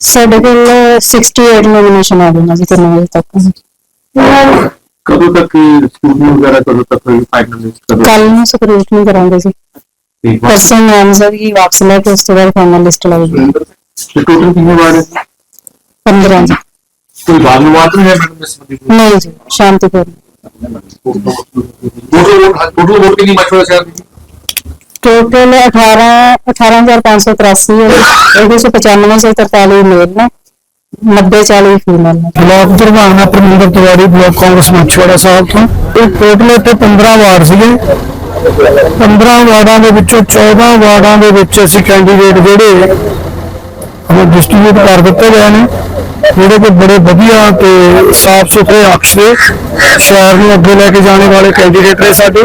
ਸਾਡੇ ਕੋਲ 68 ਨੋਮੀਨੇਸ਼ਨ ਆ ਗਈਆਂ ਜੀ 3 ਵਜੇ ਤੱਕ। ਕਦੋਂ ਤੱਕ ਸਕੂਲ ਵਗੈਰਾ ਕਦੋਂ ਤੱਕ ਫਾਈਨਲ ਕਦੋਂ? ਕੱਲ ਨੂੰ ਸਕਰੂਟਨੀ ਕਰਾਂਗੇ ਜੀ। ਪਰਸੋਂ ਆਨਸਰ ਹੀ ਵਾਪਸ ਲੈ ਕੇ ਉਸ ਤੋਂ ਬਾਅਦ ਫਾਈਨਲ ਲਿਸਟ ਲੱਗੇਗੀ ਤੇ ਟੋਟਲ ਕਿੰਨੇ ਵਾਰ ਹੈ? 15 ਜੀ। ਕੋਈ ਵਿਵਾਦ ਨਹੀਂ ਹੈ ਮੈਡਮ ਇਸ ਨਹੀਂ ਜੀ ਸ਼ਾਂਤੀਪੂਰਨ ਟੋਟਲ ਟੋਟਲ ਵੋਟ ਕਿੰਨੀ ਮਸ਼ਵਰਾ ਸ਼ਹਿਰ ਦੀ ਟੋਟਲ 18 18583 ਇਹਦੇ ਚ 9543 ਮੇਲ ਨੇ 90 40 ਫੀਮੇਲ ਨੇ। ਬਲਾਕ ਪ੍ਰਧਾਨ ਆ ਤਿਵਾੜੀ ਬਲਾਕ ਕਾਂਗਰਸ ਮਛਵਾੜਾ ਸਾਹਿਬ ਤੋਂ। ਇਹ ਟੋਟਲ ਇੱਥੇ 15 ਵਾਰਡ ਸੀਗੇ। 15 ਵਾਰਡਾਂ ਦੇ ਵਿੱਚੋਂ 14 ਵਾਰਡਾਂ ਦੇ ਵਿੱਚ ਅਸੀਂ ਕੈਂਡੀਡੇਟ ਜਿਹੜੇ ਉਹ ਡਿਸਟ੍ਰੀਬਿਊਟ ਕਰ ਦਿੱਤੇ ਗਏ ਨੇ। ਜਿਹੜੇ ਕਿ ਬੜੇ ਵਧੀਆ ਤੇ ਸਾਫ਼ ਸੁਥਰੇ ਅਕਸ਼ ਦੇ ਸ਼ਹਿਰ ਨੂੰ ਅੱਗੇ ਲੈ ਕੇ ਜਾਣੇ ਵਾਲੇ ਕੈਂਡੀਡੇਟ ਨੇ ਸਾਡੇ।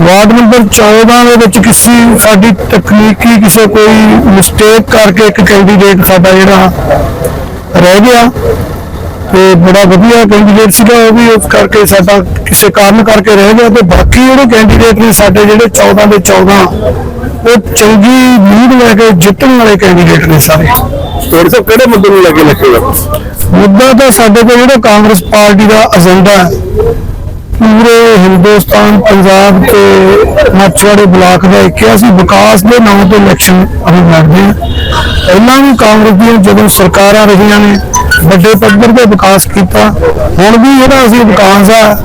ਵਾਰਡ ਨੰਬਰ 14 ਦੇ ਵਿੱਚ ਕਿਸੇ ਸਾਡੀ ਤਕਨੀਕੀ ਕਿਸੇ ਕੋਈ ਮਿਸਟੇਕ ਕਰਕੇ ਇੱਕ ਕੈਂਡੀਡੇਟ ਸਾਡਾ ਜਿਹੜਾ ਰਹਿ ਗਿਆ। ਤੇ ਬੜਾ ਵਧੀਆ ਕੈਂਡੀਡੇਟ ਸੀਗਾ ਉਹ ਵੀ ਉਸ ਕਰਕੇ ਸਾਡਾ ਕਿਸੇ ਕਾਰਨ ਕਰਕੇ ਰਹਿ ਗਿਆ ਤੇ ਬਾਕੀ ਜਿਹੜੇ ਕੈਂਡੀਡੇਟ ਨੇ ਸਾਡੇ ਜਿਹੜੇ 14 ਦੇ 14 ਉਹ ਚੰਗੀ ਲੀਡ ਲੈ ਕੇ ਜਿੱਤਣ ਵਾਲੇ ਕੈਂਡੀਡੇਟ ਨੇ ਸਾਰੇ। ਤੁਹਾਡੇ ਸਭ ਕਿਹੜੇ ਮੁੱਦੇ ਨੂੰ ਲੈ ਕੇ ਲੱਗੇਗਾ ਮੁੱਦਾ ਤਾਂ ਸਾਡੇ ਕੋਲ ਜਿਹੜਾ ਕਾਂਗਰਸ ਪਾਰਟੀ ਦਾ ਏਜੰਡਾ ਹੈ ਪੂਰੇ ਹਿੰਦੁਸਤਾਨ ਪੰਜਾਬ ਤੇ ਮਾਛਵਾੜੇ ਬਲਾਕ ਦਾ ਇੱਕ ਹੈ। ਅਸੀਂ ਵਿਕਾਸ ਦੇ ਨਾਮ ਤੇ ਇਲੈਕਸ਼ਨ ਅਸੀਂ ਲੜਦੇ ਹਾਂ। ਪਹਿਲਾਂ ਵੀ ਕਾਂਗਰਸ ਦੀਆਂ ਜਦੋਂ ਸਰਕਾਰਾਂ ਰਹੀਆਂ ਨੇ ਵੱਡੇ ਪੱਧਰ ਤੇ ਵਿਕਾਸ ਕੀਤਾ। ਹੁਣ ਵੀ ਜਿਹੜਾ ਅਸੀਂ ਵਿਕਾਸ ਆ,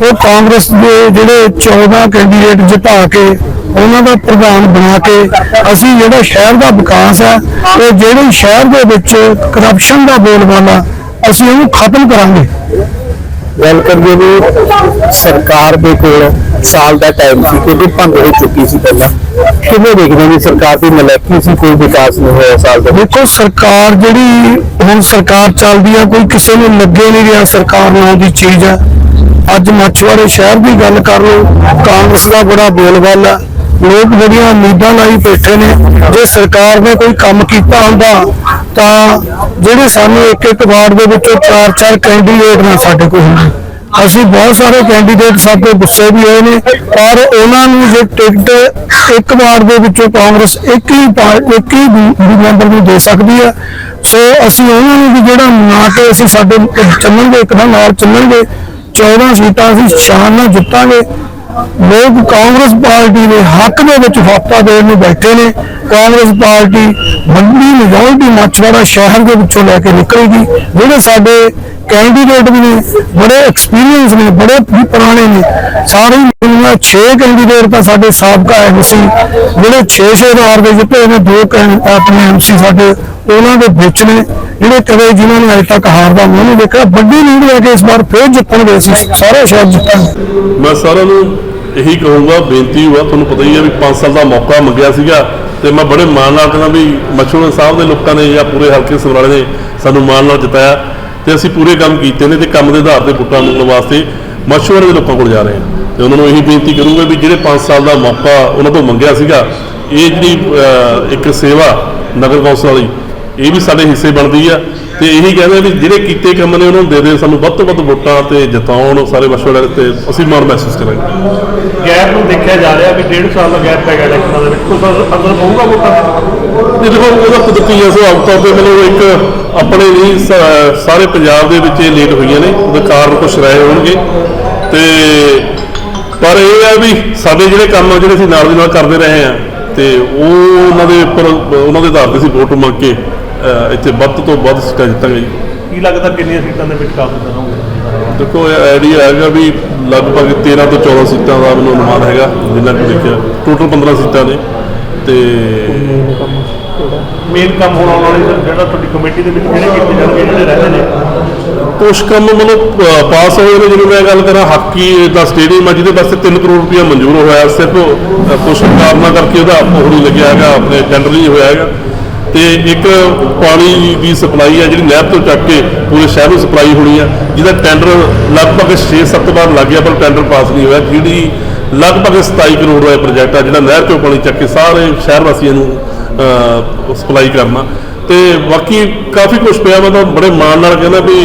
ਉਹ ਕਾਂਗਰਸ ਦੇ ਜਿਹੜੇ 14 ਕੈਂਡੀਡੇਟ ਜਿਤਾ ਕੇ, ਉਹਨਾਂ ਦਾ ਪ੍ਰਧਾਨ ਬਣਾ ਕੇ ਅਸੀਂ ਜਿਹੜਾ ਸ਼ਹਿਰ ਦਾ ਵਿਕਾਸ ਆ, ਉਹ ਜਿਹੜੇ ਸ਼ਹਿਰ ਦੇ ਵਿੱਚ ਕਰਪਸ਼ਨ ਦਾ ਬੋਲਬਾਲਾ ਅਸੀਂ ਉਹਨੂੰ ਖਤਮ ਕਰਾਂਗੇ। ਗੱਲ ਕਰੀਏ ਵੀ ਸਰਕਾਰ ਦੇ ਕੋਲ ਸਾਲ ਦਾ ਟਾਈਮ ਸੀ, ਕਿਉਂਕਿ ਭੰਗ ਹੋ ਚੁੱਕੀ ਸੀ ਪਹਿਲਾਂ। ਕਿਵੇਂ ਦੇਖਦੇ ਹੋ ਸਰਕਾਰ ਦੀ ਨਲਾਇਕੀ ਸੀ, ਕੋਈ ਵਿਕਾਸ ਨਹੀਂ ਹੋਇਆ ਸਾਲ ਦਾ? ਦੇਖੋ, ਸਰਕਾਰ ਜਿਹੜੀ ਹੁਣ ਸਰਕਾਰ ਚੱਲਦੀ ਆ, ਕੋਈ ਕਿਸੇ ਨੂੰ ਲੱਗੇ ਨਹੀਂ ਰਿਹਾ ਸਰਕਾਰ ਨਾਂ ਦੀ ਚੀਜ਼। ਆ ਅੱਜ ਮੱਛਵਾੜੇ ਸ਼ਹਿਰ ਦੀ ਗੱਲ ਕਰ ਲਓ, ਕਾਂਗਰਸ ਦਾ ਬੜਾ ਬੋਲਬਾਲਾ। ਲੋਕ ਜਿਹੜੀਆਂ ਉਮੀਦਾਂ ਲਾਈ ਬੈਠੇ ਨੇ, ਜੇ ਸਰਕਾਰ ਨੇ ਕੋਈ ਕੰਮ ਕੀਤਾ ਹੁੰਦਾ, ਤਾਂ ਜਿਹੜੇ ਸਾਨੂੰ ਇੱਕ ਇੱਕ ਵਾਰਡ ਦੇ ਵਿੱਚੋਂ ਚਾਰ ਚਾਰ ਕੈਂਡੀਡੇਟ ਨਾ ਸਾਡੇ ਕੋਲ। ਅਸੀਂ ਬਹੁਤ ਸਾਰੇ ਕੈਂਡੀਡੇਟ ਸਾਡੇ ਗੁੱਸੇ ਵੀ ਹੋਏ ਨੇ, ਪਰ ਉਹਨਾਂ ਨੂੰ ਜੇ ਟਿਕਟ ਇੱਕ ਵਾਰਡ ਦੇ ਵਿੱਚੋਂ ਕਾਂਗਰਸ ਇੱਕ ਹੀ ਇੱਕ ਹੀ ਮੈਂਬਰ ਨੂੰ ਦੇ ਸਕਦੀ ਹੈ। ਸੋ ਅਸੀਂ ਉਹਨਾਂ ਨੂੰ ਵੀ ਜਿਹੜਾ ਨਾ ਕੇ ਅਸੀਂ ਸਾਡੇ ਚੱਲਣਗੇ ਇੱਕ ਨਾਲ ਨਾਲ ਚੱਲਣਗੇ 14 ਸੀਟਾਂ ਅਸੀਂ ਸ਼ਾਨ ਨਾਲ ਜਿੱਤਾਂਗੇ। ਲੋਕ ਕਾਂਗਰਸ ਪਾਰਟੀ ਦੇ ਹੱਕ ਦੇ ਵਿੱਚ ਫਾਪਾ ਦੇਣ ਨੂੰ ਬੈਠੇ ਨੇ। ਕਾਂਗਰਸ ਪਾਰਟੀ ਵੱਡੀ ਮੈਜੋਰਟੀ ਮਾਛਵਾੜਾ ਸ਼ਹਿਰ ਦੇ ਵਿੱਚੋਂ ਲੈ ਕੇ ਨਿਕਲੇਗੀ। ਜਿਹੜੇ ਸਾਡੇ ਕੈਂਡੀਡੇਟ ਵੀ ਨੇ, ਬੜੇ ਐਕਸਪੀਰੀਅੰਸ ਨੇ, ਬੜੇ ਪੁਰਾਣੇ ਨੇ। ਸਾਰੇ ਮਿਲਣਾ 6 ਕੈਂਡੀਡੇਟ ਤਾਂ ਸਾਡੇ ਸਾਬਕਾ ਐਮਸੀ ਜਿਹੜੇ 6-6 ਵਾਰ ਦੇ ਜਿੱਤੇ ਨੇ, ਦੋ ਆਪਣੇ ਐਮਸੀ ਸਾਡੇ, ਉਹਨਾਂ ਦੇ ਵਿੱਚ ਨੇ, ਜਿਹੜੇ ਕਦੇ ਜਿਨ੍ਹਾਂ ਨੇ ਅਜੇ ਤੱਕ ਹਾਰ ਦਾ ਮੂੰਹ ਨਹੀਂ ਦੇਖਿਆ। ਵੱਡੀ ਲੀਡ ਲੈ ਕੇ ਇਸ ਵਾਰ ਫੇਰ ਜਿੱਤਣਗੇ ਅਸੀਂ ਸਾਰੇ ਸ਼ਹਿਰ ਜਿੱਤਾਂਗੇ ਮੈਂ ਸਾਰਿਆਂ ਨੂੰ ਇਹੀ ਕਹੂੰਗਾ, ਬੇਨਤੀ ਹੋਆ ਤੁਹਾਨੂੰ ਪਤਾ ਹੀ ਹੈ ਵੀ 5 ਸਾਲ ਦਾ ਮੌਕਾ ਮੰਗਿਆ ਸੀਗਾ ਤੇ ਮੈਂ ਬੜੇ ਮਾਣ ਨਾਲ ਕਹਿੰਦਾ ਵੀ ਮਛੂਰ ਸਾਹਿਬ ਦੇ ਲੋਕਾਂ ਨੇ ਜਾਂ ਪੂਰੇ ਹਲਕੇ ਸਮਰਾਲੇ ਨੇ ਸਾਨੂੰ ਮਾਣ ਨਾਲ ਜਿਤਾਇਆ। ਤੇ ਅਸੀਂ ਪੂਰੇ ਕੰਮ ਕੀਤੇ ਨੇ ਤੇ ਕੰਮ ਦੇ ਆਧਾਰ ਤੇ ਵੋਟਾਂ ਮੰਗਣ ਵਾਸਤੇ ਮਸ਼ਵਰੇ ਦੇ ਲੋਕਾਂ ਕੋਲ ਜਾ ਰਹੇ ਹਾਂ। ਤੇ ਉਹਨਾਂ ਨੂੰ ਇਹੀ ਬੇਨਤੀ ਕਰੂੰਗਾ ਵੀ ਜਿਹੜੇ 5 ਸਾਲ ਦਾ ਮੌਕਾ ਉਹਨਾਂ ਤੋਂ ਮੰਗਿਆ ਸੀਗਾ, ਇਹ ਜਿਹੜੀ ਇੱਕ ਸੇਵਾ ਨਗਰ ਕੌਂਸਲ ਵਾਲੀ, ਇਹ ਵੀ ਸਾਡੇ ਹਿੱਸੇ ਬਣਦੀ ਆ। ਤੇ ਇਹੀ ਕਹਿੰਦੇ ਵੀ ਜਿਹੜੇ ਕੀਤੇ ਕੰਮ ਨੇ ਉਹਨਾਂ ਨੂੰ ਦੇ ਦੇ, ਸਾਨੂੰ ਵੱਧ ਤੋਂ ਵੱਧ ਵੋਟਾਂ ਤੇ ਜਿਤਾਉਣ, ਸਾਰੇ ਮਸ਼ਵਰੇ ਤੇ ਅਸੀਂ ਮਾਣ ਮਹਿਸੂਸ ਕਰਾਂਗੇ। ਗੈਪ ਨੂੰ ਦੇਖਿਆ ਜਾ ਰਿਹਾ ਵੀ ਡੇਢ ਸਾਲ ਦਾ ਗੈਪ ਪੈ ਗਿਆ ਇਲੈਕਸ਼ਨਾਂ ਦੇ ਵਿੱਚ ਕੁਝ ਅਸਰ ਪਊਗਾ ਵੋਟਾਂ? ਦੇਖੋ ਉਹਦਾ ਕੁਦਰਤੀ ਹੈ ਸੁਭਾਵ ਤੌਰ ਤੇ ਮਤਲਬ ਇੱਕ ਆਪਣੇ ਸ- ਸਾਰੇ ਪੰਜਾਬ ਦੇ ਵਿੱਚ ਇਹ ਲੇਟ ਹੋਈਆਂ ਨੇ ਉਹਦੇ ਕਾਰਨ ਕੁਝ ਰਹੇ ਹੋਣਗੇ। ਤੇ ਪਰ ਇਹ ਹੈ ਵੀ ਸਾਡੇ ਜਿਹੜੇ ਕੰਮ ਆ ਜਿਹੜੇ ਅਸੀਂ ਨਾਲ ਦੀ ਨਾਲ ਕਰਦੇ ਰਹੇ ਆ ਤੇ ਉਹ ਉਹਨਾਂ ਦੇ ਉੱਪਰ ਉਹਨਾਂ ਦੇ ਆਧਾਰ ਤੇ ਅਸੀਂ ਵੋਟ ਮੰਗ ਕੇ ਇੱਥੇ ਵੱਧ ਤੋਂ ਵੱਧ ਸੀਟਾਂ ਜਿੱਤਾਂਗੇ ਜੀ। ਕੀ ਲੱਗਦਾ ਕਿੰਨੀਆਂ ਸੀਟਾਂ ਦੇ ਵਿੱਚ ਕਾਬੂ ਕਰੋਗੇ? ਦੇਖੋ ਇਹ ਆਈਡੀਆ ਹੈਗਾ ਵੀ ਲਗਭਗ 13 ਤੋਂ 14 ਸੀਟਾਂ ਦਾ ਮੈਨੂੰ ਅਨੁਮਾਨ ਹੈਗਾ ਜਿੰਨਾ ਕਿ ਦੇਖਿਆ। ਟੋਟਲ 15 ਸੀਟਾਂ ਨੇ। ਤੇ ਮੇਨ ਕੰਮ ਹੋਣ ਵਾਲੇ ਜਿਹੜਾ ਤੁਹਾਡੀ ਕਮੇਟੀ ਦੇ ਵਿੱਚ ਕਿਹੜੇ ਕੀਤੇ ਜਾਣਗੇ ਜਿਹੜੇ ਰਹਿੰਦੇ ਨੇ। ਕੁਛ ਕੰਮ ਮਤਲਬ ਪਾਸ ਹੋਏ ਨੇ ਜਿਵੇਂ ਮੈਂ ਗੱਲ ਕਰਾਂ ਹਾਕੀ ਦਾ ਸਟੇਡੀਅਮ ਆ ਜਿਹਦੇ ਵਾਸਤੇ 3 ਕਰੋੜ ਰੁਪਇਆ ਮਨਜ਼ੂਰ ਹੋਇਆ ਸਿਰਫ ਕੁਛ ਕਾਰਨਾਂ ਕਰਕੇ ਉਹਦਾ ਉਹ ਨਹੀਂ ਲੱਗਿਆ ਹੈਗਾ ਆਪਣੇ ਟੈਂਡਰ ਨਹੀਂ ਹੋਇਆ ਹੈਗਾ। ਤੇ ਇੱਕ ਪਾਣੀ ਦੀ ਸਪਲਾਈ ਹੈ ਜਿਹੜੀ ਨਹਿਰ ਤੋਂ ਚੱਕ ਕੇ ਪੂਰੇ ਸ਼ਹਿਰ ਨੂੰ ਸਪਲਾਈ ਹੋਣੀ ਆ ਜਿਹਦਾ ਟੈਂਡਰ ਲਗਭਗ 6-7 ਵਾਰ ਲੱਗ ਗਿਆ ਪਰ ਟੈਂਡਰ ਪਾਸ ਨਹੀਂ ਹੋਇਆ ਜਿਹੜੀ ਲਗਭਗ 27 ਕਰੋੜ ਦਾ ਇਹ ਪ੍ਰੋਜੈਕਟ ਆ ਜਿਹੜਾ ਨਹਿਰ ਚੋਂ ਪਾਣੀ ਚੱਕ ਕੇ ਸਾਰੇ ਸ਼ਹਿਰ ਵਾਸੀਆਂ ਨੂੰ ਸਪਲਾਈ ਕਰਨਾ। ਤੇ ਬਾਕੀ ਕਾਫੀ ਕੁਝ ਪਿਆ, ਮੈਂ ਤਾਂ ਬੜੇ ਮਾਣ ਨਾਲ ਕਹਿੰਦਾ ਵੀ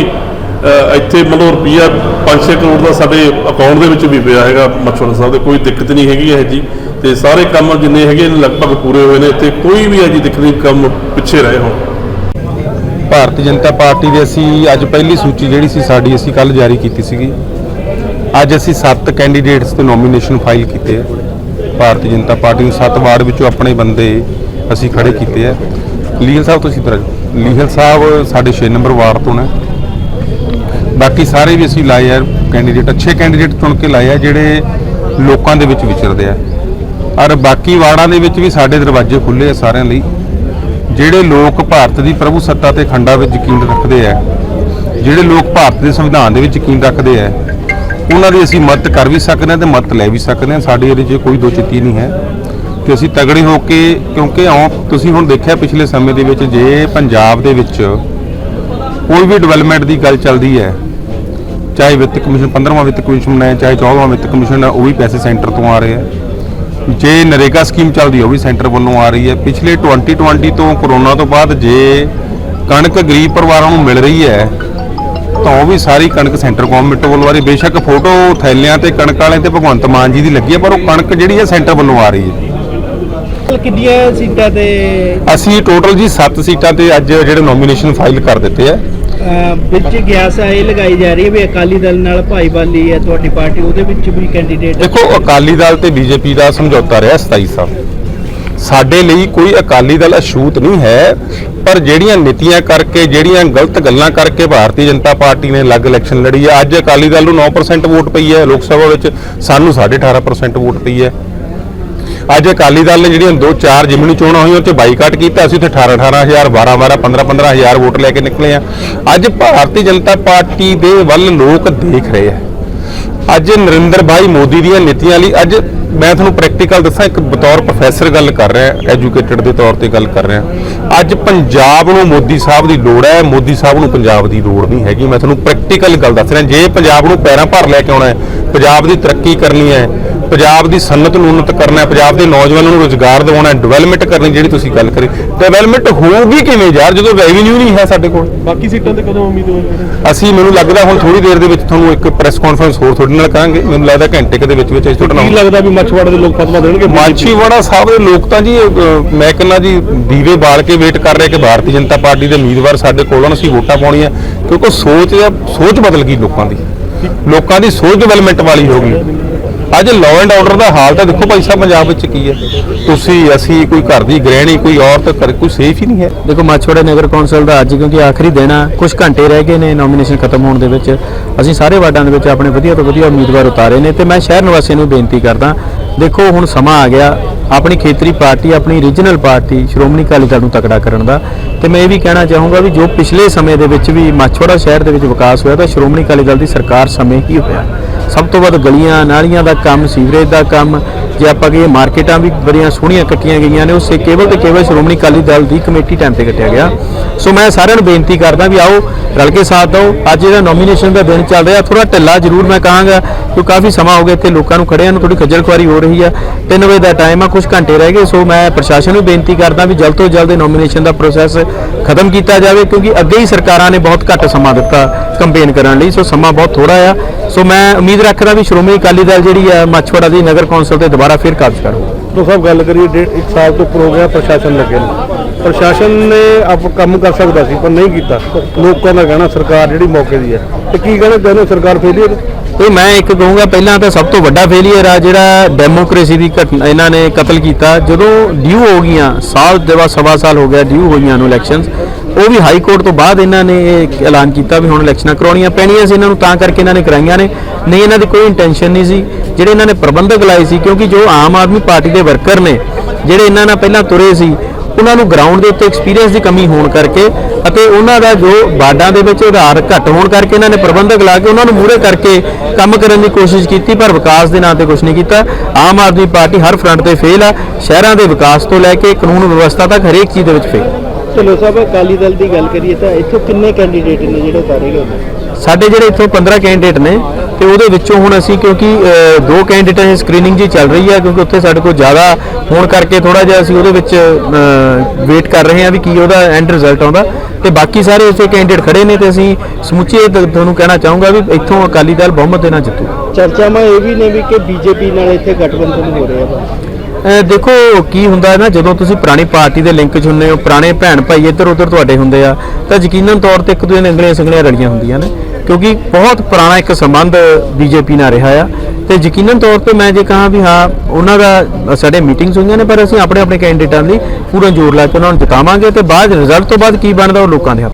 ਇੱਥੇ ਮਤਲਬ ਰੁਪਈਆ 5-6 ਕਰੋੜ ਦਾ ਸਾਡੇ ਅਕਾਊਂਟ ਦੇ ਵਿੱਚ ਵੀ ਪਿਆ ਹੈਗਾ ਮਛਵੜਾ ਸਾਹਿਬ ਦੇ, ਕੋਈ ਦਿੱਕਤ ਨਹੀਂ ਹੈਗੀ ਇਹ ਜੀ। ਤੇ ਸਾਰੇ ਕੰਮ ਜਿੰਨੇ ਹੈਗੇ ਨੇ ਲਗਭਗ ਪੂਰੇ ਹੋਏ ਨੇ, ਇੱਥੇ ਕੋਈ ਵੀ ਅਜੀ ਦਿੱਕਤ ਨਹੀਂ, ਕੰਮ ਪਿੱਛੇ ਰਹੇ ਹੋਣ। ਭਾਰਤੀ ਜਨਤਾ ਪਾਰਟੀ ਦੇ ਅਸੀਂ ਅੱਜ ਪਹਿਲੀ ਸੂਚੀ ਜਿਹੜੀ ਸੀ, ਸਾਡੀ ਅਸੀਂ ਕੱਲ ਜਾਰੀ ਕੀਤੀ ਸੀਗੀ। ਅੱਜ ਅਸੀਂ 7 ਕੈਂਡੀਡੇਟਸ ਤੇ ਨੋਮੀਨੇਸ਼ਨ ਫਾਈਲ ਕੀਤੇ ਆ। ਭਾਰਤੀ ਜਨਤਾ ਪਾਰਟੀ ਨੂੰ 7 ਵਾਰਡ ਵਿੱਚੋਂ ਆਪਣੇ ਬੰਦੇ ਅਸੀਂ ਖੜੇ ਕੀਤੇ ਆ। ਲੀਹਲ ਸਾਹਿਬ, ਤੁਸੀਂ ਇੱਧਰ ਆਜੋ ਸਾਹਿਬ ਸਾਡੇ 6 ਨੰਬਰ ਵਾਰਡ ਤੋਂ ਨੇ। ਬਾਕੀ ਸਾਰੇ ਵੀ ਅਸੀਂ ਲਾਏ ਆ ਕੈਂਡੀਡੇਟ ਅੱਛੇ ਕੈਂਡੀਡੇਟ ਚੁਣ ਕੇ ਲਾਏ ਆ, ਜਿਹੜੇ ਲੋਕਾਂ ਦੇ ਵਿੱਚ ਵਿਚਰਦੇ ਆ। ਔਰ ਬਾਕੀ ਵਾਰਡਾਂ ਦੇ ਵਿੱਚ ਵੀ ਸਾਡੇ ਦਰਵਾਜ਼ੇ ਖੁੱਲੇ ਆ ਸਾਰਿਆਂ ਲਈ। ਜਿਹੜੇ ਲੋਕ ਭਾਰਤ ਦੀ ਪ੍ਰਭੂ ਸੱਤਾ ਤੇ ਖੰਡਾ ਵਿੱਚ ਯਕੀਨ ਰੱਖਦੇ ਆ, ਜਿਹੜੇ ਲੋਕ ਭਾਰਤ ਦੇ ਸੰਵਿਧਾਨ ਦੇ ਵਿੱਚ ਯਕੀਨ ਰੱਖਦੇ ਆ ਉਹਨਾਂ ਦੀ ਅਸੀਂ ਮਦਦ ਕਰ ਵੀ ਸਕਦੇ ਹਾਂ ਤੇ ਮਦਦ ਲੈ ਵੀ ਸਕਦੇ ਹਾਂ। ਸਾਡੀ ਇਹਦੇ 'ਚ ਕੋਈ ਦੋ ਚਿੱਤੀ ਨਹੀਂ ਹੈ ਕਿ ਅਸੀਂ ਤਗੜੇ ਹੋ ਕੇ, ਕਿਉਂਕਿ ਆਉਂ ਤੁਸੀਂ ਹੁਣ ਦੇਖਿਆ ਪਿਛਲੇ ਸਮੇਂ ਦੇ ਵਿੱਚ ਜੇ ਪੰਜਾਬ ਦੇ ਵਿੱਚ ਕੋਈ ਵੀ ਡਿਵੈਲਪਮੈਂਟ ਦੀ ਗੱਲ ਚੱਲਦੀ ਹੈ, ਚਾਹੇ ਵਿੱਤ ਕਮਿਸ਼ਨ 15ਵਾਂ ਵਿੱਤ ਕਮਿਸ਼ਨ ਹੈ ਚਾਹੇ 14ਵਾਂ ਵਿੱਤ ਕਮਿਸ਼ਨ ਹੈ, ਉਹ ਵੀ ਪੈਸੇ ਸੈਂਟਰ ਤੋਂ ਆ ਰਹੇ ਆ ਜੇ ਨਰੇਗਾ ਸਕੀਮ ਚੱਲਦੀ ਹੈ, ਉਹ ਵੀ ਸੈਂਟਰ ਵੱਲੋਂ ਆ ਰਹੀ ਹੈ। ਪਿਛਲੇ 2020 ਤੋਂ, ਕਰੋਨਾ ਤੋਂ ਬਾਅਦ ਜੇ ਕਣਕ ਗਰੀਬ ਪਰਿਵਾਰਾਂ ਨੂੰ ਮਿਲ ਰਹੀ ਹੈ ਤਾਂ ਉਹ ਵੀ ਸਾਰੀ ਕਣਕ ਸੈਂਟਰ ਗਵਰਨਮੈਂਟ ਵੱਲੋਂ ਆ ਰਹੀ ਬੇਸ਼ੱਕ ਫੋਟੋ ਥੈਲਿਆਂ ਤੇ ਕਣਕ ਵਾਲੇ ਤੇ ਭਗਵੰਤ ਮਾਨ ਜੀ ਦੀ ਲੱਗੀ ਹੈ ਪਰ ਉਹ ਕਣਕ ਜਿਹੜੀ ਹੈ ਸੈਂਟਰ ਵੱਲੋਂ ਆ ਰਹੀ ਹੈ ਕਿੰਨੀਆਂ ਸੀਟਾਂ ਤੇ? ਅਸੀਂ ਟੋਟਲ ਜੀ 7 ਸੀਟਾਂ ਤੇ ਅੱਜ ਜਿਹੜੇ ਨੋਮੀਨੇਸ਼ਨ ਫਾਈਲ ਕਰ ਦਿੱਤੇ ਆ। ਵਿੱਚ ਗਿਆਸ ਇਹ ਲਗਾਈ ਜਾ ਰਹੀ ਹੈ ਵੀ ਅਕਾਲੀ ਦਲ ਨਾਲ ਭਾਈਵਾਲੀ ਹੈ ਤੁਹਾਡੀ ਪਾਰਟੀ ਉਹਦੇ ਵਿੱਚ ਵੀ ਕੈਂਡੀਡੇਟ ਦੇਖੋ ਅਕਾਲੀ ਦਲ ਤੇ ਬੀਜੇਪੀ ਦਾ ਸਮਝੌਤਾ ਰਿਹਾ 27 ਸਾਲ। ਸਾਡੇ ਲਈ ਕੋਈ ਅਕਾਲੀ ਦਲ ਅਛੂਤ ਨਹੀਂ ਹੈ, ਪਰ ਜਿਹੜੀਆਂ ਨੀਤੀਆਂ ਕਰਕੇ, ਜਿਹੜੀਆਂ ਗਲਤ ਗੱਲਾਂ ਕਰਕੇ ਭਾਰਤੀ ਜਨਤਾ ਪਾਰਟੀ ਨੇ ਅਲੱਗ ਇਲੈਕਸ਼ਨ ਲੜੀ ਹੈ। ਅੱਜ ਅਕਾਲੀ ਦਲ ਨੂੰ 9% ਵੋਟ ਪਈ ਹੈ, ਲੋਕ ਸਭਾ ਵਿੱਚ ਸਾਨੂੰ 18.5% ਵੋਟ ਪਈ ਹੈ। ਅੱਜ ਅਕਾਲੀ ਦਲ ਨੇ ਜਿਹੜੀਆਂ ਦੋ ਚਾਰ ਜਿਮਣੀ ਚੋਣਾਂ ਹੋਈਆਂ, ਉਹ 'ਚ ਬਾਈਕਾਟ ਕੀਤਾ, ਅਸੀਂ ਉੱਥੇ 18 18000 12 12 15 15000 ਵੋਟ ਲੈ ਕੇ ਨਿਕਲੇ ਆ ਅੱਜ ਭਾਰਤੀ ਜਨਤਾ ਪਾਰਟੀ ਦੇ ਵੱਲ ਲੋਕ ਦੇਖ ਰਹੇ ਆ ਅੱਜ ਨਰਿੰਦਰ ਭਾਈ ਮੋਦੀ ਦੀਆਂ ਨੀਤੀਆਂ ਲਈ ਅੱਜ ਮੈਂ ਤੁਹਾਨੂੰ ਪ੍ਰੈਕਟੀਕਲ ਦੱਸਾਂ, ਇੱਕ ਬਤੌਰ ਪ੍ਰੋਫੈਸਰ ਗੱਲ ਕਰ ਰਿਹਾ ਐਜੂਕੇਟਡ ਦੇ ਤੌਰ ਤੇ ਗੱਲ ਕਰ ਰਿਹਾ। ਅੱਜ ਪੰਜਾਬ ਨੂੰ ਮੋਦੀ ਸਾਹਿਬ ਦੀ ਲੋੜ ਹੈ, ਮੋਦੀ ਸਾਹਿਬ ਨੂੰ ਪੰਜਾਬ ਦੀ ਲੋੜ ਨਹੀਂ ਹੈਗੀ। ਮੈਂ ਤੁਹਾਨੂੰ ਪ੍ਰੈਕਟੀਕਲ ਗੱਲ ਦੱਸ ਰਿਹਾ, ਜੇ ਪੰਜਾਬ ਨੂੰ ਪੈਰਾਂ ਭਰ ਲੈ ਕੇ ਆਉਣਾ ਹੈ, ਪੰਜਾਬ ਦੀ ਤਰੱਕੀ ਕਰਨੀ ਹੈ ਪੰਜਾਬ ਦੀ ਸਨਅਤ ਨੂੰ ਉન્નਤ ਕਰਨਾ ਹੈ ਪੰਜਾਬ ਦੇ ਨੌਜਵਾਨਾਂ ਨੂੰ ਰੋਜ਼ਗਾਰ ਦਿਵਾਉਣਾ ਹੈ ਡਿਵੈਲਪਮੈਂਟ ਕਰਨੀ ਜਿਹੜੀ ਤੁਸੀਂ ਗੱਲ ਕਰੀ। ਡਿਵੈਲਪਮੈਂਟ ਹੋਊਗੀ ਕਿਵੇਂ ਯਾਰ ਜਦੋਂ ਰੈਵਨਿਊ ਨਹੀਂ ਹੈ ਸਾਡੇ ਕੋਲ? ਬਾਕੀ ਸੀਟਾਂ ਤੇ ਕਦੋਂ ਉਮੀਦ ਹੋਵੇ ਅਸੀਂ ਮੈਨੂੰ ਲੱਗਦਾ ਹੁਣ ਥੋੜੀ ਦੇਰ ਦੇ ਵਿੱਚ ਤੁਹਾਨੂੰ ਇੱਕ ਪ੍ਰੈਸ ਕਾਨਫਰੰਸ ਹੋਰ ਤੁਹਾਡੇ ਨਾਲ ਕਰਾਂਗੇ ਮੈਨੂੰ ਲੱਗਦਾ ਘੰਟੇ ਕੁ ਦੇ ਵਿੱਚ ਵਿੱਚ ਅਸੀਂ ਤੁਹਾਡੇ ਕੀ ਨਾਲ ਲੱਗਦਾ ਵੀ ਮੱਛਵਾੜੇ ਦੇ ਲੋਕ ਫਤਵਾ ਦੇਣਗੇ? ਮਾਛੀਵਾੜਾ ਸਾਹਿਬ ਦੇ ਲੋਕ ਤਾਂ ਜੀ ਮੈਂ ਕਹਿੰਦਾ ਜੀ ਦੀਵੇ ਬਾਲ ਕੇ ਵੇਟ ਕਰ ਰਹੇ ਕਿ ਭਾਰਤੀ ਜਨਤਾ ਪਾਰਟੀ ਦੇ ਉਮੀਦਵਾਰ ਸਾਡੇ ਕੋਲ ਆਉਣ ਅਸੀਂ ਵੋਟਾਂ ਪਾਉਣੀਆਂ ਕਿਉਂਕਿ ਸੋਚ ਸੋਚ ਬਦਲ ਗਈ ਲੋਕਾਂ ਦੀ। ਲੋਕਾਂ ਦੀ ਸੋਚ ਡਿਵੈਲਪਮੈਂਟ ਵਾਲੀ ਹੋ ਗਈ। ਅੱਜ ਲਾਅ ਐਂਡ ਆਰਡਰ ਦਾ ਹਾਲ ਤਾਂ ਦੇਖੋ ਭਾਈ ਸਾਹਿਬ ਪੰਜਾਬ ਵਿੱਚ ਕੀ ਹੈ। ਤੁਸੀਂ, ਅਸੀਂ ਕੋਈ ਘਰ ਦੀ ਗ੍ਰਹਿਣੀ, ਕੋਈ ਔਰਤ ਕਰ ਕੋਈ ਸੇਫ ਹੀ ਨਹੀਂ ਹੈ। ਦੇਖੋ, ਮਾਛੋੜਾ ਨਗਰ ਕੌਂਸਲ ਦਾ ਅੱਜ ਕਿਉਂਕਿ ਆਖਰੀ ਦਿਨ ਆ ਕੁਝ ਘੰਟੇ ਰਹਿ ਗਏ ਨੇ ਨੋਮੀਨੇਸ਼ਨ ਖਤਮ ਹੋਣ ਦੇ ਵਿੱਚ। ਅਸੀਂ ਸਾਰੇ ਵਾਰਡਾਂ ਦੇ ਵਿੱਚ ਆਪਣੇ ਵਧੀਆ ਤੋਂ ਵਧੀਆ ਉਮੀਦਵਾਰ ਉਤਾਰੇ ਨੇ ਤੇ ਮੈਂ ਸ਼ਹਿਰ ਨਿਵਾਸੀਆਂ ਨੂੰ ਬੇਨਤੀ ਕਰਦਾ, ਦੇਖੋ, ਹੁਣ ਸਮਾਂ ਆ ਗਿਆ, ਆਪਣੀ ਖੇਤਰੀ ਪਾਰਟੀ, ਆਪਣੀ ਰੀਜਨਲ ਪਾਰਟੀ ਸ਼੍ਰੋਮਣੀ ਅਕਾਲੀ ਦਲ ਨੂੰ ਤਕੜਾ ਕਰਨ ਦਾ। ਤੇ ਮੈਂ ਇਹ ਵੀ ਕਹਿਣਾ ਚਾਹੂੰਗਾ ਵੀ ਜੋ ਪਿਛਲੇ ਸਮੇਂ ਦੇ ਵਿੱਚ ਵੀ ਮਾਛੋੜਾ ਸ਼ਹਿਰ ਦੇ ਵਿੱਚ ਵਿਕਾਸ ਹੋਇਆ, ਤਾਂ ਸ਼੍ਰੋਮਣੀ ਅਕਾਲੀ ਦਲ ਦੀ ਸਰਕਾਰ ਸਮੇਂ ਹੀ ਹੋਇਆ। ਸਭ ਤੋਂ ਵੱਧ ਗਲੀਆਂ, ਨਾਲੀਆਂ ਦਾ ਕੰਮ, ਸੀਵਰੇਜ ਦਾ ਕੰਮ, ਜੇ ਆਪਾਂ ਕਹੀਏ ਮਾਰਕੀਟਾਂ ਵੀ ਬੜੀਆਂ ਸੋਹਣੀਆਂ ਕੱਟੀਆਂ ਗਈਆਂ ਨੇ, ਉਸੇ ਕੇਵਲ ਤੇ ਕੇਵਲ ਸ਼੍ਰੋਮਣੀ ਅਕਾਲੀ ਦਲ ਦੀ ਕਮੇਟੀ ਟਾਈਮ ਤੇ ਕੱਟਿਆ ਗਿਆ। ਸੋ ਮੈਂ ਸਾਰਿਆਂ ਨੂੰ ਬੇਨਤੀ ਕਰਦਾ ਵੀ ਆਓ, ਰਲ ਕੇ ਸਾਥ ਦਿਓ। ਅੱਜ ਜਿਹੜਾ ਨੋਮੀਨੇਸ਼ਨ ਦਾ ਦਿਨ ਚੱਲ ਰਿਹਾ ਥੋੜਾ ਢਿੱਲਾ ਜ਼ਰੂਰ ਮੈਂ ਕਹਾਂਗਾ ਕਿਉਂ ਕਾਫੀ ਸਮਾਂ ਹੋ ਗਿਆ ਇੱਥੇ ਲੋਕਾਂ ਨੂੰ ਖੜਿਆਂ ਨੂੰ ਥੋੜੀ ਖੱਜਲ ਖੁਆਰੀ ਹੋ ਰਹੀ ਆ। 3 ਵਜੇ ਦਾ ਟਾਈਮ ਆ ਕੁਝ ਘੰਟੇ ਰਹਿ ਗਏ, ਸੋ ਮੈਂ ਪ੍ਰਸ਼ਾਸਨ ਨੂੰ ਬੇਨਤੀ ਕਰਦਾ ਵੀ ਜਲਦ ਤੋਂ ਜਲਦ ਨੋਮੀਨੇਸ਼ਨ ਦਾ ਪ੍ਰੋਸੈਸ ਖਤਮ ਕੀਤਾ ਜਾਵੇ, ਕਿਉਂਕਿ ਅੱਗੇ ਹੀ ਸਰਕਾਰਾਂ ਨੇ ਬਹੁਤ ਘੱਟ ਸਮਾਂ ਦਿੱਤਾ ਕੰਪੇਨ ਕਰਨ ਲਈ, ਸੋ ਸਮਾਂ ਬਹੁਤ ਥੋੜਾ ਆ। ਸੋ ਮੈਂ ਉਮੀਦ ਰੱਖਦਾ ਵੀ ਸ਼੍ਰੋਮਣੀ ਅਕਾਲੀ ਦਲ ਜਿਹੜੀ ਆ ਮੱਛਵਾੜਾ ਦੀ ਨਗਰ ਕੌਂਸਲ ਤੇ ਦੁਬਾਰਾ ਫਿਰ ਕਾਬਜ਼ ਕਰੋ ਤੋਂ ਸਾਹਿਬ, ਗੱਲ ਕਰੀਏ, ਡੇਢ ਇੱਕ ਸਾਲ ਤੋਂ ਪ੍ਰੋਗਰਾਮ ਹੋ ਗਿਆ ਪ੍ਰਸ਼ਾਸਨ ਲੱਗੇ ਨੂੰ। ਪ੍ਰਸ਼ਾਸਨ ਨੇ ਆਪ ਕੰਮ ਕਰ ਸਕਦਾ ਸੀ, ਪਰ ਨਹੀਂ ਕੀਤਾ। ਲੋਕਾਂ ਦਾ ਕਹਿਣਾ ਸਰਕਾਰ ਜਿਹੜੀ ਮੌਕੇ ਦੀ ਹੈ। ਤੇ ਕੀ ਕਹਿਣਾ ਚਾਹੁੰਦੇ ਸਰਕਾਰ ਫੇਲੀਅਰ ਇਹ ਮੈਂ ਇੱਕ ਕਹੂੰਗਾ, ਪਹਿਲਾਂ ਤਾਂ ਸਭ ਤੋਂ ਵੱਡਾ ਫੇਲੀਅਰ ਆ ਜਿਹੜਾ ਡੈਮੋਕ੍ਰੇਸੀ ਦੀ ਘਟਨਾ ਇਹਨਾਂ ਨੇ ਕਤਲ ਕੀਤਾ। ਜਦੋਂ ਡਿਊ ਹੋ ਗਈਆਂ, ਸਾਲ ਦੇ ਸਵਾ ਸਾਲ ਹੋ ਗਿਆ ਡਿਊ ਹੋਈਆਂ ਨੂੰ ਇਲੈਕਸ਼ਨਸ ਉਹ ਵੀ ਹਾਈ ਕੋਰਟ ਤੋਂ ਬਾਅਦ ਇਹਨਾਂ ਨੇ ਇਹ ਐਲਾਨ ਕੀਤਾ ਵੀ ਹੁਣ ਇਲੈਕਸ਼ਨਾਂ ਕਰਾਉਣੀਆਂ ਪੈਣੀਆਂ ਸੀ ਇਹਨਾਂ ਨੂੰ, ਤਾਂ ਕਰਕੇ ਇਹਨਾਂ ਨੇ ਕਰਾਈਆਂ ਨੇ। ਨਹੀਂ, ਇਹਨਾਂ ਦੀ ਕੋਈ ਇੰਟੈਂਸ਼ਨ ਨਹੀਂ ਸੀ। ਜਿਹੜੇ ਇਹਨਾਂ ਨੇ ਪ੍ਰਬੰਧਕ ਲਾਏ ਸੀ, ਕਿਉਂਕਿ ਜੋ ਆਮ ਆਦਮੀ ਪਾਰਟੀ ਦੇ ਵਰਕਰ ਨੇ, ਜਿਹੜੇ ਇਹਨਾਂ ਨਾਲ ਪਹਿਲਾਂ ਤੁਰੇ ਸੀ ਉਹਨਾਂ ਨੂੰ ਗਰਾਊਂਡ ਦੇ ਉੱਤੇ ਐਕਸਪੀਰੀਅੰਸ ਦੀ ਕਮੀ ਹੋਣ ਕਰਕੇ ਅਤੇ ਉਹਨਾਂ ਦਾ ਜੋ ਬਾਰਡਾਂ ਦੇ ਵਿੱਚ ਆਧਾਰ ਘੱਟ ਹੋਣ ਕਰਕੇ ਇਹਨਾਂ ਨੇ ਪ੍ਰਬੰਧਕ ਲਾ ਕੇ ਉਹਨਾਂ ਨੂੰ ਮੂਹਰੇ ਕਰਕੇ ਕੰਮ ਕਰਨ ਦੀ ਕੋਸ਼ਿਸ਼ ਕੀਤੀ ਪਰ ਵਿਕਾਸ ਦੇ ਨਾਂ ਤੇ ਕੁਝ ਨਹੀਂ ਕੀਤਾ। ਆਮ ਆਦਮੀ ਪਾਰਟੀ ਹਰ ਫਰੰਟ ਤੇ ਫੇਲ ਆ। ਸ਼ਹਿਰਾਂ ਦੇ ਵਿਕਾਸ ਤੋਂ ਲੈ ਕੇ ਕਾਨੂੰਨ ਵਿਵਸਥਾ ਤੱਕ ਹਰੇਕ ਚੀਜ਼ ਦੇ ਵਿੱਚ ਫੇਲ ਚਲੋ ਸਾਹਿਬ ਅਕਾਲੀ ਦਲ ਦੀ ਗੱਲ ਕਰੀਏ ਤਾਂ ਇੱਥੋਂ ਕਿੰਨੇ ਕੈਂਡੀਡੇਟ ਨੇ ਜਿਹੜੇ ਉਤਾਰੇ ਗਏ? ਸਾਡੇ ਜਿਹੜੇ ਇੱਥੋਂ 15 ਕੈਂਡੀਡੇਟ ਨੇ ਤੇ ਉਹਦੇ ਵਿੱਚੋਂ ਹੁਣ ਅਸੀਂ ਕਿਉਂਕਿ ਦੋ ਕੈਂਡੀਡੇਟਾਂ ਦੀ ਸਕਰੀਨਿੰਗ ਜੀ ਚੱਲ ਰਹੀ ਹੈ ਕਿਉਂਕਿ ਉੱਥੇ ਸਾਡੇ ਕੋਲ ਜ਼ਿਆਦਾ ਹੋਣ ਕਰਕੇ ਥੋੜਾ ਜਿਹਾ ਅਸੀਂ ਉਹਦੇ ਵਿੱਚ ਵੇਟ ਕਰ ਰਹੇ ਹਾਂ ਵੀ ਕੀ ਉਹਦਾ ਐਂਡ ਰਿਜ਼ਲਟ ਆਉਂਦਾ। ਤੇ ਬਾਕੀ ਸਾਰੇ ਉੱਥੇ ਕੈਂਡੀਡੇਟ ਖੜੇ ਨੇ ਤੇ ਅਸੀਂ ਸਮੁੱਚੇ ਤੁਹਾਨੂੰ ਕਹਿਣਾ ਚਾਹੂੰਗਾ ਵੀ ਇੱਥੋਂ ਅਕਾਲੀ ਦਲ ਬਹੁਮਤ ਦੇ ਨਾਲ ਜਿੱਤੂ। ਚਰਚਾਵਾਂ ਇਹ ਵੀ ਨੇ ਵੀ ਕਿ ਬੀਜੇਪੀ ਨਾਲ ਇੱਥੇ ਗਠਬੰਧਨ ਹੋ ਰਿਹਾ ਅਹ ਦੇਖੋ ਕੀ ਹੁੰਦਾ ਹੈ ਨਾ ਜਦੋਂ ਤੁਸੀਂ ਪੁਰਾਣੀ ਪਾਰਟੀ ਦੇ ਲਿੰਕ 'ਚ ਹੁੰਦੇ ਹੋ ਪੁਰਾਣੇ ਭੈਣ ਭਾਈ ਇੱਧਰ ਉੱਧਰ ਤੁਹਾਡੇ ਹੁੰਦੇ ਆ ਤਾਂ ਯਕੀਨਨ ਤੌਰ ਤੇ ਇੱਕ ਦੂਜੇ ਨਾਲ ਉਂਗਲੀਆਂ ਸੰਗਲੀਆਂ ਰਲੀਆਂ ਹੁੰਦੀਆਂ ਨੇ। ਕਿਉਂਕਿ ਬਹੁਤ ਪੁਰਾਣਾ ਇੱਕ ਸੰਬੰਧ ਬੀਜੇਪੀ ਨਾਲ ਰਿਹਾ ਆ। ਤੇ ਯਕੀਨਨ ਤੌਰ ਤੇ ਮੈਂ ਜੇ ਕਹਾਂ ਵੀ ਹਾਂ, ਉਹਨਾਂ ਦਾ, ਸਾਡੇ ਮੀਟਿੰਗਸ ਹੋਈਆਂ ਨੇ, ਪਰ ਅਸੀਂ ਆਪਣੇ ਆਪਣੇ ਕੈਂਡੀਡੇਟਾਂ ਲਈ ਪੂਰਾ ਜ਼ੋਰ ਲਾ ਕੇ ਉਹਨਾਂ ਨੂੰ ਜਿਤਾਵਾਂਗੇ ਤੇ ਬਾਅਦ ਰਿਜ਼ਲਟ ਤੋਂ ਬਾਅਦ ਕੀ ਬਣਦਾ ਉਹ ਲੋਕਾਂ ਦੇ ਹੱਥ